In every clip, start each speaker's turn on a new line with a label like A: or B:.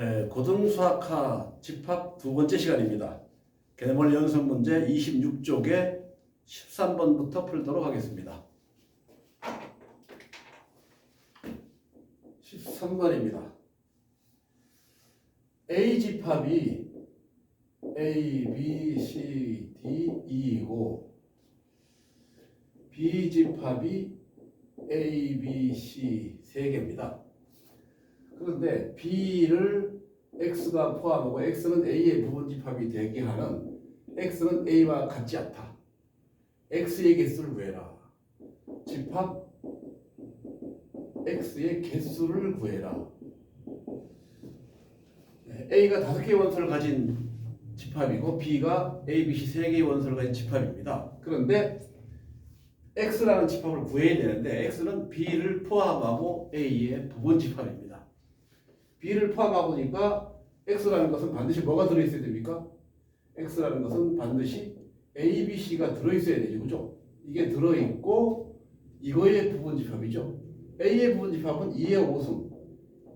A: 에, 고등수학과 집합 두 번째 시간입니다. 개물 연습 문제 26쪽에 13번부터 풀도록 하겠습니다. 13번입니다. A 집합이 A, B, C, D, E이고 B 집합이 A, B, C 세 개입니다. 그런데 B를 X가 포함하고 X는 A의 부분 집합이 되게 하는 X는 A와 같지 않다. X의 개수를 구해라. 집합 X의 개수를 구해라. 네, A가 다섯 개의 원소를 가진 집합이고 B가 A, B, C 세 개의 원소를 가진 집합입니다. 그런데 X라는 집합을 구해야 되는데 X는 B를 포함하고 A의 부분 집합입니다. B를 포함하고니까 X라는 것은 반드시 뭐가 들어있어야 됩니까? X라는 것은 반드시 A, B, C가 들어있어야 되죠. 그죠? 이게 들어있고 이거의 부분 집합이죠. A의 부분 집합은 2의 5승,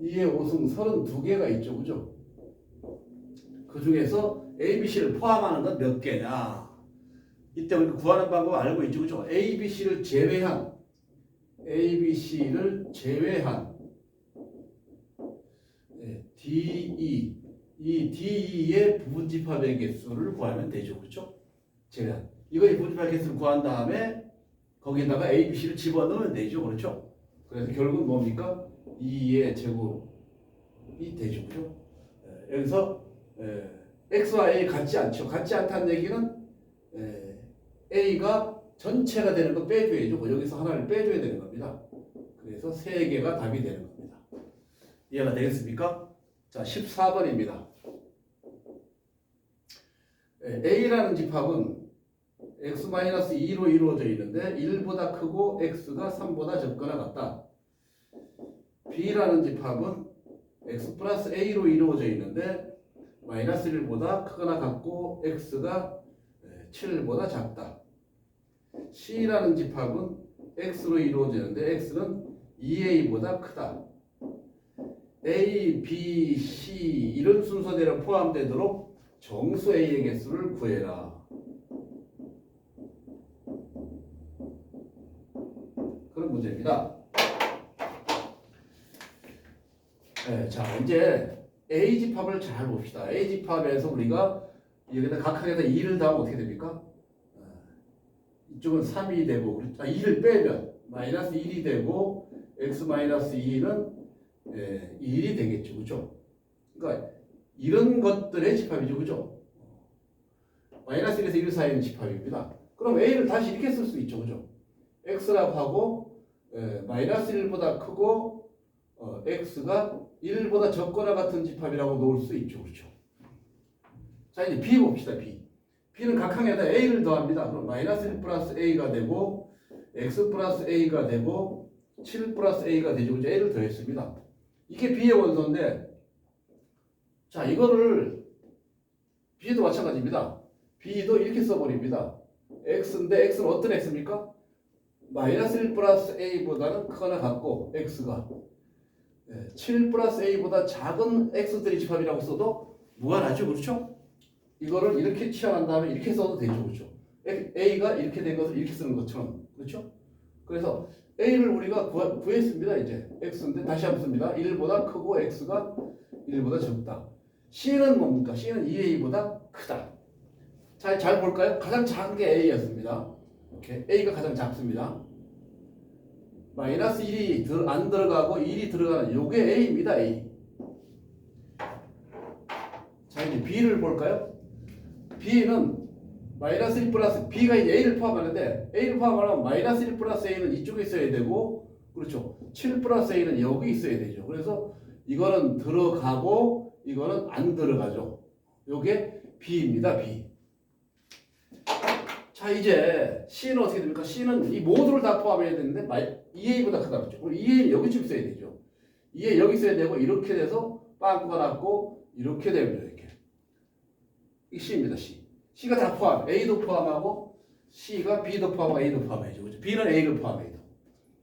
A: 2의 5승 32개가 있죠. 그죠? 그 중에서 A, B, C를 포함하는 건 몇 개냐? 이때 우리가 구하는 방법 알고 있죠. 그죠? A, B, C를 제외한 A, B, C를 제외한 네, DE 이 DE의 부분 집합의 개수를 구하면 되죠. 그렇죠? 제외한 이거의 부분 집합 개수를 구한 다음에 거기다가 A, B, C를 집어넣으면 되죠. 그렇죠? 그래서 결국은 뭡니까? 2의 제곱이 되죠. 그죠? 에, 여기서 에, X와 A 같지 않죠. 같지 않다는 얘기는 에, A가 전체가 되는 거 빼줘야죠. 뭐 여기서 하나를 빼줘야 되는 겁니다. 그래서 세 개가 답이 되는 겁니다. 이해가 되겠습니까? 자, 14번입니다. A라는 집합은 x-2로 이루어져 있는데 1보다 크고 x가 3보다 적거나 같다. B라는 집합은 x 플러스 a로 이루어져 있는데 마이너스 1보다 크거나 같고 x가 7보다 작다. C라는 집합은 x로 이루어지는데 x는 2a보다 크다. A, B, C 이런 순서대로 포함되도록 정수 A의 개수를 구해라. 그런 문제입니다. 네, 자 이제 A 집합을 잘 봅시다. A 집합에서 우리가 여기다 각각에다 2를 더하면 어떻게 됩니까? 아, 이쪽은 3이 되고 아, 2를 빼면 마이너스 1이 되고 x 마이너스 2는 예, 1이 되겠죠. 그죠? 그러니까 이런 것들의 집합이죠. 그죠? 마이너스 1에서 1 사이의 집합입니다. 그럼 A를 다시 이렇게 쓸 수 있죠. 그죠? X라고 하고 예, 마이너스 1보다 크고 어, X가 1보다 적거나 같은 집합이라고 놓을 수 있죠. 그렇죠? 자 이제 B 봅시다. B. B는 각 항에다 A를 더합니다. 그럼 마이너스 1 플러스 A가 되고 X 플러스 A가 되고 7 플러스 A가 되죠. 그죠? A를 더했습니다. 이게 B의 원소인데 자 이거를 B도 마찬가지입니다. B도 이렇게 써버립니다. X인데 X는 어떤 X입니까? 마이너스 1 플러스 A보다는 크거나 같고 X가 7 플러스 A보다 작은 X들의 집합이라고 써도 무관하죠. 그렇죠? 이거를 이렇게 취합한 다음에 이렇게 써도 되죠. 그렇죠? A가 이렇게 된 것을 이렇게 쓰는 것처럼 그렇죠? 그래서 A를 우리가 구하, 구했습니다. 이제 X인데 다시 한번 씁니다. 1보다 크고 X가 1보다 적다. C는 뭡니까? C는 2A보다 크다. 자, 잘 볼까요? 가장 작은 게 A였습니다. 이렇게 A가 가장 작습니다. 마이너스 1이 들, 안 들어가고 1이 들어가는 요게 A입니다. A. 자, 이제 B를 볼까요? B는 마이너스 1 플러스 B가 이제 A를 포함하는데 A를 포함하면 마이너스 1 플러스 A는 이쪽에 있어야 되고 그렇죠. 7 플러스 A는 여기 있어야 되죠. 그래서 이거는 들어가고 이거는 안 들어가죠. 요게 B입니다. B. 자 이제 C는 어떻게 됩니까? C는 이 모두를 다 포함해야 되는데 2A보다 크다 그랬죠. 그럼 2A 여기쯤 있어야 되죠. 2A 여기 있어야 되고 이렇게 돼서 빵꾸가 났고 이렇게 됩니다. 이렇게. 이 C입니다. C. C가 다 포함. A도 포함하고 C가 B도 포함하고 A도 포함해야죠. 그죠? B는 A를 포함해야 돼.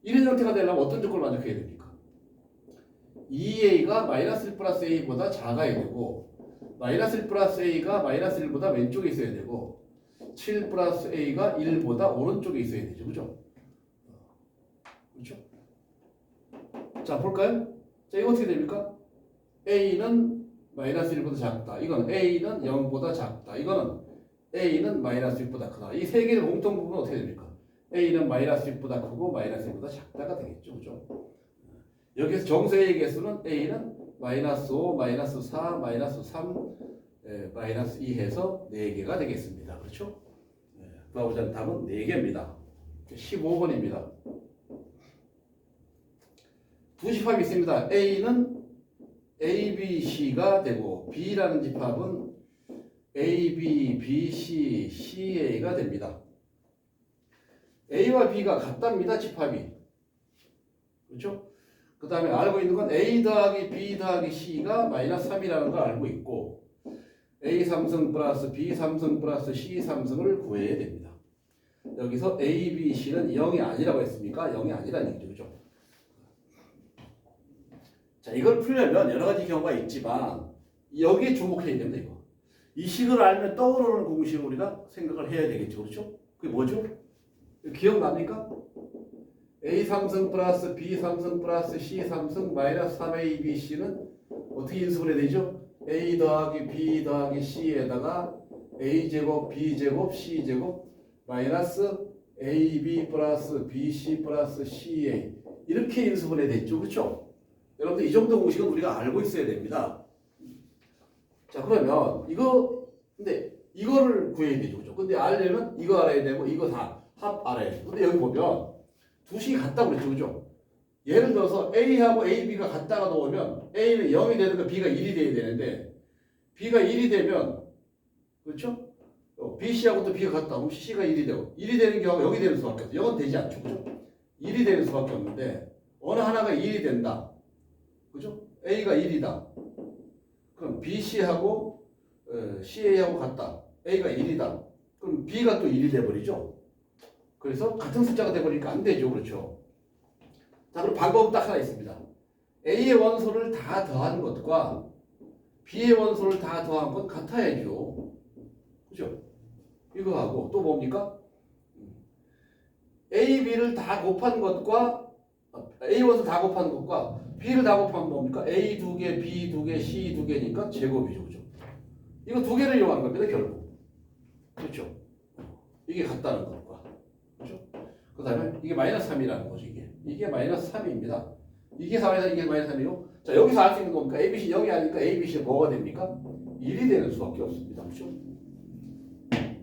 A: 이런 형태가 되려면 어떤 조건을 만족해야 됩니까? 2a가 마이너스 1 플러스 a보다 작아야 되고 마이너스 1 플러스 a가 마이너스 1보다 왼쪽에 있어야 되고 7 플러스 a가 1보다 오른쪽에 있어야 되죠. 그죠? 그렇죠? 자, 볼까요? 자, 이거 어떻게 됩니까? a는 마이너스 1보다 작다. 이건 a는 0보다 작다. 이거는 a는 마이너스 1보다 크다. 이 세 개의 공통 부분은 어떻게 됩니까? a는 마이너스 1보다 크고 마이너스 1보다 작다가 되겠죠. 그죠? 여기서 정세의 개수는 a는 마이너스 5, 마이너스 4, 마이너스 3, 에, 마이너스 2 해서 4개가 되겠습니다. 그렇죠? 네, 나오자는 답은 4개입니다. 15번입니다. 두 집합이 있습니다. a는 a, b, c가 되고 b라는 집합은 a, b, b, c, c, a가 됩니다. a와 b가 같답니다. 집합이. 그렇죠? 그 다음에 알고 있는 건 A 더하기 B 더하기 C가 마이너스 3이라는 걸 알고 있고 A 삼성 플러스 B 삼성 플러스 C 삼성을 구해야 됩니다. 여기서 A, B, C는 0이 아니라고 했으니까 0이 아니라는 얘기죠. 그죠? 자, 이걸 풀려면 여러 가지 경우가 있지만 여기에 주목해야 됩니다. 이거. 이 식을 알면 떠오르는 공식을 우리가 생각을 해야 되겠죠. 그렇죠? 그게 뭐죠? 기억납니까? A 삼성 플러스 B 삼성 플러스 C 삼성 마이너스 3A B C는 어떻게 인수분해 되죠? A 더하기 B 더하기 C에다가 A 제곱 B 제곱 C 제곱 마이너스 A B 플러스 B C 플러스 C A 이렇게 인수분해 됐죠, 그렇죠? 여러분들 이 정도 공식은 우리가 알고 있어야 됩니다. 자 그러면 이거 근데 이거를 구해야 되죠, 그렇죠? 근데 알려면 이거 알아야 되고 이거 다 합 알아야 돼. 근데 여기 보면 두 식이 같다고 그랬죠, 그죠? 예를 들어서 A하고 A, B가 같다가 놓으면 A는 0이 되는가 B가 1이 돼야 되는데 B가 1이 되면 그렇죠? 어, B, C하고 또 B가 같다. 그럼 C가 1이 되고 1이 되는 경우가 0이 되는 수밖에 없어. 0은 되지 않죠, 그죠? 1이 되는 수밖에 없는데 어느 하나가 1이 된다. 그죠? A가 1이다. 그럼 B, C하고 어, CA하고 같다. A가 1이다. 그럼 B가 또 1이 돼버리죠? 그래서 같은 숫자가 돼버리니까 안 되죠. 그렇죠? 자, 그럼 방법은 딱 하나 있습니다. A의 원소를 다 더한 것과 B의 원소를 다 더한 건 같아야죠. 그죠? 이거 하고 또 뭡니까? A, B를 다 곱한 것과 A 원소 다 곱한 것과 B를 다 곱한 뭡니까? A 두 개, B 두 개, C 두 개니까 제곱이죠. 그죠? 이거 두 개를 이용하는 겁니다. 결국. 그렇죠? 이게 같다는 것과. 그렇죠? 그 다음에 이게 마이너스 3이라는 거죠, 이게. 이게 마이너스 3입니다. 이게 4에서 이게 마이너스 3이요? 자, 여기서 알 수 있는 겁니까? ABC 0이 아니니까 ABC가 뭐가 됩니까? 1이 되는 수밖에 없습니다. 그렇죠?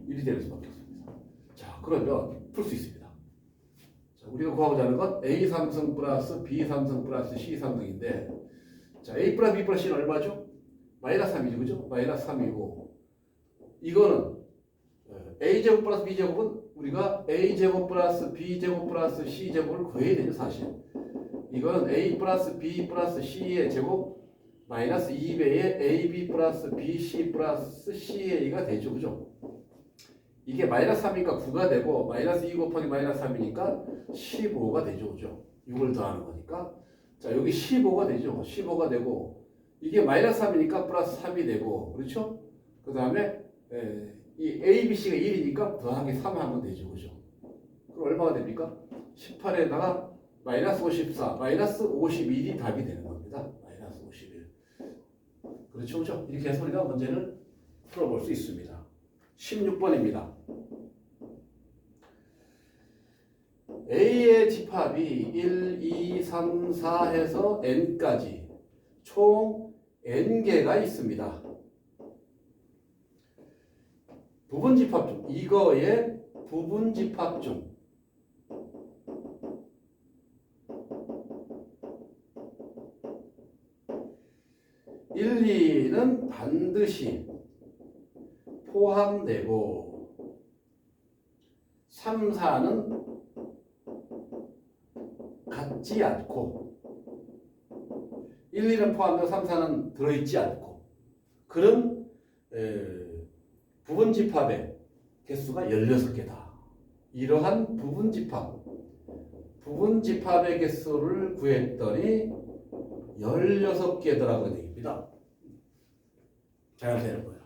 A: 1이 되는 수밖에 없습니다. 자, 그러면 풀 수 있습니다. 자, 우리가 구하고자 하는 건 A 삼성 플러스 B 삼성 플러스 C 삼성인데 자, A 플러스 B 플러스 C는 얼마죠? 마이너스 3이죠, 그죠? 마이너스 3이고 이거는 A 제곱 플러스 B 제곱은 우리가 A 제곱 플러스 B 제곱 플러스 C 제곱을 구해야 되죠 사실. 이거는 A 플러스 B 플러스 C의 제곱 마이너스 2배의 AB 플러스 BC 플러스 CA가 되죠, 그죠? 이게 마이너스 3이니까 9가 되고 마이너스 2 곱하기 마이너스 3이니까 15가 되죠, 그죠? 6을 더하는 거니까 자 여기 15가 되죠, 15가 되고 이게 마이너스 3이니까 플러스 3이 되고 그렇죠? 그 다음에 이 A, B, C가 1이니까 더하기 3 하면 되죠. 그죠? 그럼 얼마가 됩니까? 18에다가 마이너스 54, 마이너스 51이 답이 되는 겁니다. 마이너스 51. 그렇죠. 그죠? 이렇게 해서 우리가 문제를 풀어볼 수 있습니다. 16번입니다. A의 집합이 1, 2, 3, 4 해서 N까지 총 N개가 있습니다. 부분 집합 중 이거의 부분 집합 중 일, 2는 반드시 포함되고 3, 4는 같지 않고 1, 2는 포함되고 3, 4는 들어있지 않고 그런 에, 부분 집합의 개수가 16개다. 이러한 부분 집합, 부분 집합의 개수를 구했더니 16개더라고 얘기입니다. 잘 되는 거야.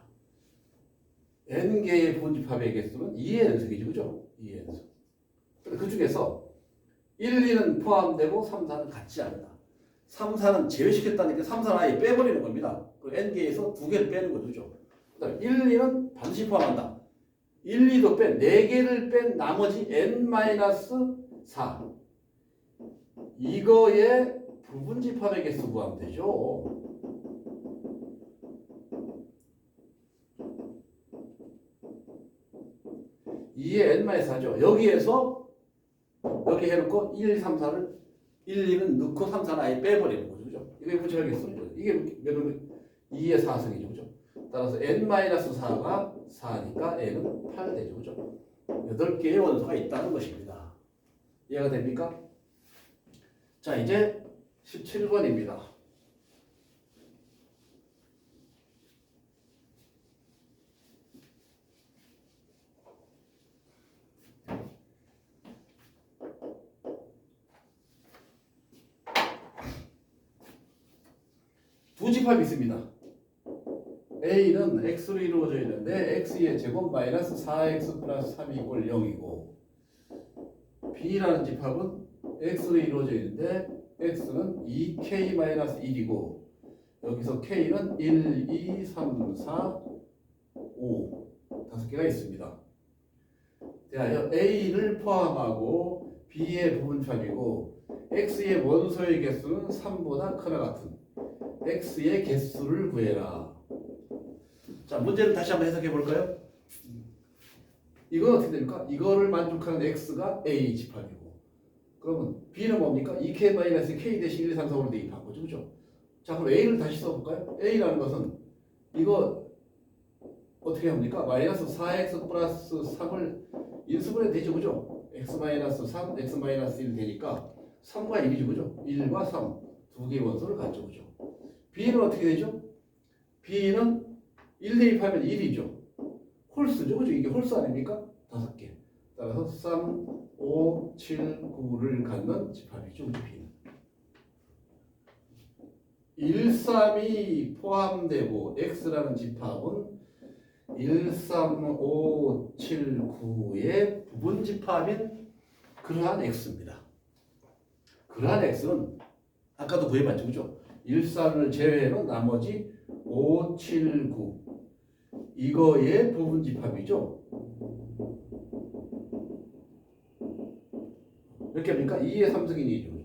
A: N개의 부분집합의 개수는 2의 연속이죠. 그죠? 2의 연속. 그 중에서 1, 2는 포함되고 3, 4는 같지 않다. 3, 4는 제외시켰다니까 3, 4는 아예 빼버리는 겁니다. 그 n개에서 두 개를 빼는 거죠. 그죠? 그다음에 1, 2는 반드시 포함한다. 1, 2도 뺀, 4개를 뺀 나머지 n-4. 이거의 부분집합의 개수 구하면 되죠. 이에 n-4죠. 여기에서 여기 해놓고 1, 2, 3, 4를 1, 2는 넣고 3, 4는 아예 빼버리는 거죠. 그죠? 이게 부집합의 개수죠. 이게 몇은 2의 4승이죠. 그죠? 따라서 n-4가 4니까 n은 8 되죠. 그죠? 8개의 원소가 있다는 것입니다. 이해가 됩니까? 자, 이제 17번입니다. 두 집합이 있습니다. A는 X로 이루어져 있는데 X의 제곱 마이너스 4X 플러스 3이 이꼴 0이고 B라는 집합은 X로 이루어져 있는데 X는 2K 마이너스 1이고 여기서 K는 1, 2, 3, 4, 5 다섯 개가 있습니다. 대하여 A를 포함하고 B의 부분집합이고 X의 원소의 개수는 3보다 크나 같은 X의 개수를 구해라. 자, 문제를 다시 한번 해석해 볼까요? 이건 어떻게 됩니까? 이거를 만족하는 X가 A 집합이고 그러면 B는 뭡니까? 2K 마이너스 K 대신 1, 2, 3, 4, 5로 대입한 거죠. 그죠? 자, 그럼 A를 다시 써볼까요? A라는 것은 이거 어떻게 합니까? 마이너스 4X 플러스 3을 인수분해 되죠. 그죠? X 마이너스 3, X 마이너스 1 되니까 3과 1이죠. 그죠? 1과 3 두 개의 원소를 갖죠. 그죠? B는 어떻게 되죠? B는 1 대입하면 1이죠. 홀수죠. 그죠? 이게 홀수 아닙니까? 다섯 개. 따라서 3, 5, 7, 9를 갖는 집합이죠. 그죠? B는. 1, 3이 포함되고 X라는 집합은 1, 3, 5, 7, 9의 부분 집합인 그러한 X입니다. 그러한 X는 아까도 구해봤죠. 그죠? 1, 3을 제외해놓은 나머지 5, 7, 9 이거의 부분 집합이죠. 몇 개입니까? 2의 3승이 2죠.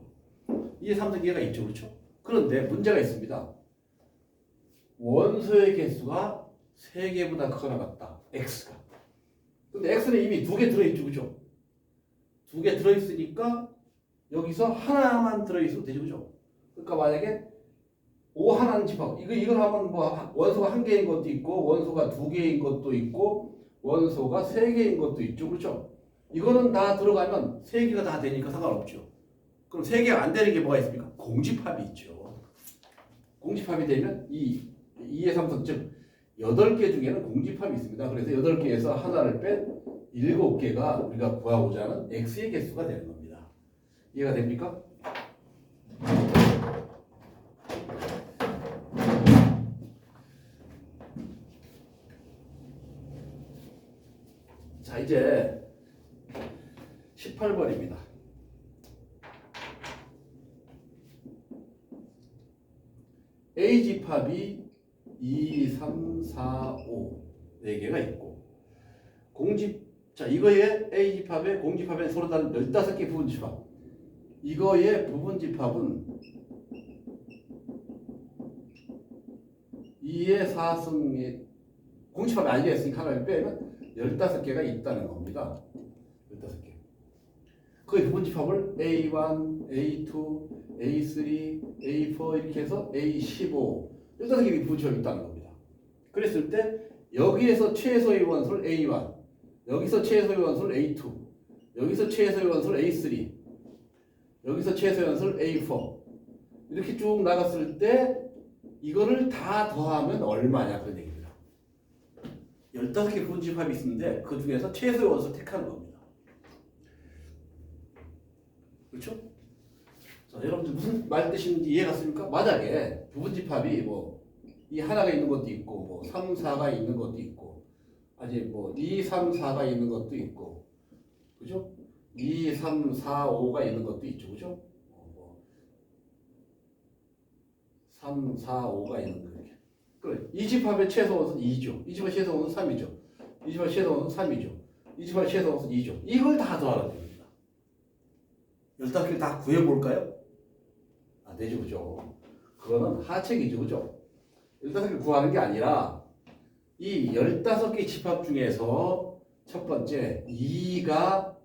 A: 2의 3승 얘가 있죠. 그렇죠? 그런데 문제가 있습니다. 원소의 개수가 3개보다 크거나 같다. X가. 근데 X는 이미 두개 들어있죠. 그죠? 두개 들어있으니까 여기서 하나만 들어있어도 되죠. 그죠? 그러니까 만약에 5 하나는 집합. 이거, 이걸 하면 뭐 원소가 한 개인 것도 있고 원소가 두 개인 것도 있고 원소가 세 개인 것도 있죠. 그렇죠? 이거는 다 들어가면 세 개가 다 되니까 상관없죠. 그럼 세 개가 안 되는 게 뭐가 있습니까? 공집합이 있죠. 공집합이 되면 이 2의 3성 즉 8개 중에는 공집합이 있습니다. 그래서 8개에서 하나를 뺀 7개가 우리가 구하고자 하는 x의 개수가 되는 겁니다. 이해가 됩니까? 자, 이제 18번입니다. A 집합이 2, 3, 4, 5 4개가 있고 공집 자 이거의 A 집합의 공집합의 서로 다른 15개 부분 집합 이거의 부분 집합은 2의 4승의 공집합이 아니겠으니까 하나를 빼면 15개가 있다는 겁니다. 15개. 그 부분 집합을 A1, A2, A3, A4 이렇게 해서 A15 15개의 부분 집합이 있다는 겁니다. 그랬을 때 여기에서 최소의 원소를 A1, 여기서 최소의 원소를 A2, 여기서 최소의 원소를 A3, 여기서 최소의 원소를 A4 이렇게 쭉 나갔을 때 이거를 다 더하면 얼마냐 그런 얘기입니다. 15개 부분 집합이 있는데 그 중에서 최소의 원소를 택하는 겁니다. 그렇죠? 자, 여러분들 무슨 말 뜻인지 이해 갔습니까? 만약에 부분집합이 뭐, 이 하나가 있는 것도 있고, 뭐, 3, 4가 있는 것도 있고, 아니, 뭐, 2, 3, 4가 있는 것도 있고, 그죠? 2, 3, 4, 5가 있는 것도 있죠, 그죠? 어, 뭐, 3, 4, 5가 있는 거 이렇게. 그래, 이 집합의 최소원은 2죠. 이 집합의 최소원은 3이죠. 이 집합의 최소원은 3이죠. 이 집합의 최소원은 2죠. 이걸 다 더하라 됩니다. 15개를 다 구해볼까요? 안 되죠, 그죠? 그거는 하책이죠, 그죠? 15개 구하는 게 아니라 이 15개 집합 중에서 첫 번째 2가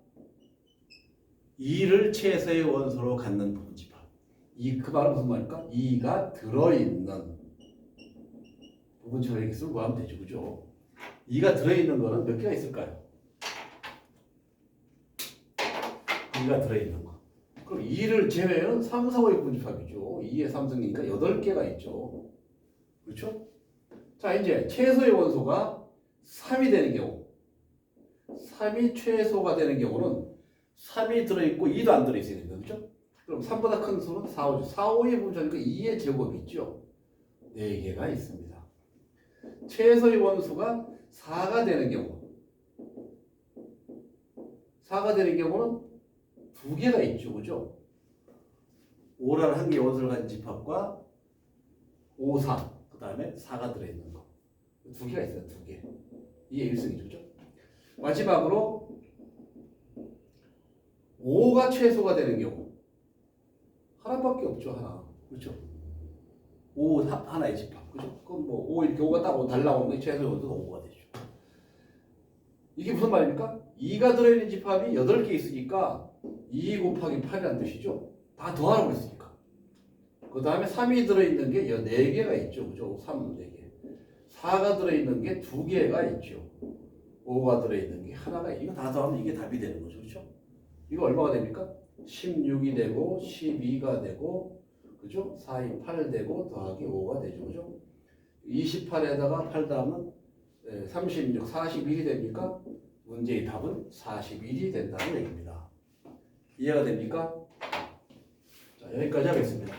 A: 2를 최소의 원소로 갖는 부분 집합. 이 그 말은 무슨 말일까? 2가 들어있는 부분 집합의 개수를 구하면 되죠, 그죠? 2가 들어있는 거는 몇 개가 있을까요? 2가 들어있는 거. 그럼 2를 제외한 3, 4, 5의 분집합이죠. 2의 3승이니까 8개가 있죠. 그렇죠? 자, 이제 최소의 원소가 3이 되는 경우. 3이 최소가 되는 경우는 3이 들어있고 2도 안 들어있어야 됩니다. 그렇죠? 그럼 3보다 큰 수는 4, 5죠. 4, 5의 분자니까 2의 제곱이 있죠. 4개가 있습니다. 최소의 원소가 4가 되는 경우. 4가 되는 경우는 두 개가 있죠, 그죠? 5라는 한 개의 원소를 가진 집합과 5, 4, 그 다음에 4가 들어있는 거. 두 개가 있어요, 두 개. 이게 1승이죠, 그죠? 마지막으로 5가 최소가 되는 경우. 하나밖에 없죠, 하나. 그렇죠? 5 하- 하나의 집합. 그죠? 그럼 뭐, 5 이렇게 5가 딱달 나오는 게 최소의 원소가 5가 되죠. 이게 무슨 말입니까? 2가 들어있는 집합이 8개 있으니까 2 곱하기 8이라는 뜻이죠. 다 더하라고 했으니까. 그 다음에 3이 들어있는 게 4개가 있죠. 그죠? 3, 4개. 4가 들어있는 게 2개가 있죠. 5가 들어있는 게 하나가 있 이거 다 더하면 이게 답이 되는 거죠. 그죠? 이거 얼마가 됩니까? 16이 되고 12가 되고 그죠? 4, 2, 8 되고 더하기 5가 되죠. 그죠? 28에다가 8 더하면 36, 41이 됩니까? 문제의 답은 41이 된다는 얘기입니다. 이해가 됩니까? 자, 여기까지 하겠습니다.